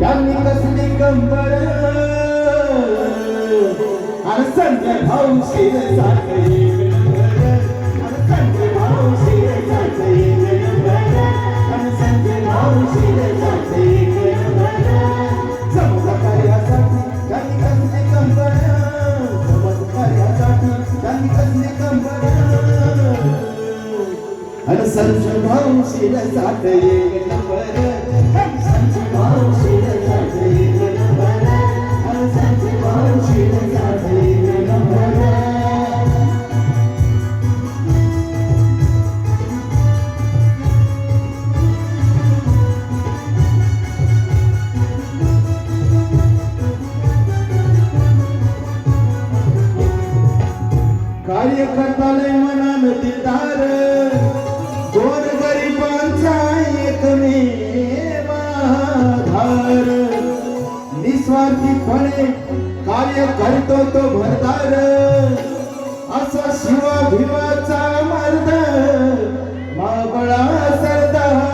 त्यांनी कसली कंबर? आणि संजय भाऊ शिर साखरे संजय भाऊ शिर साखरे आणि संजय भाऊ शिर साखरे कार्यासाठी त्यांनी कसली कंबर समज कार्यासाठी त्यांनी कसली कंबर आणि संजय भाऊ शिर साखरे कार्य करताले मनान दिलदार गोर गरिबांचा एकमेव आधार निस्वार्थीपणे कार्य करतो तो भरदार असा शिवा भिवाचा मर्द माबळा सरदार.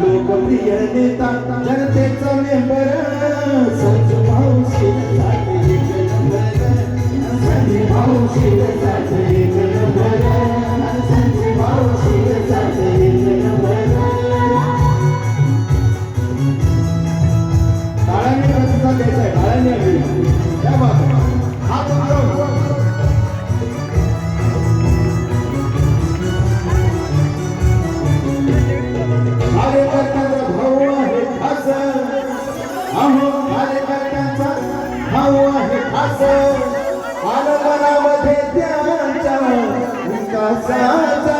लोकप्रिय नेता जनतेचा मेंबर. आलं मनामध्ये त्यांच्या विकासाचा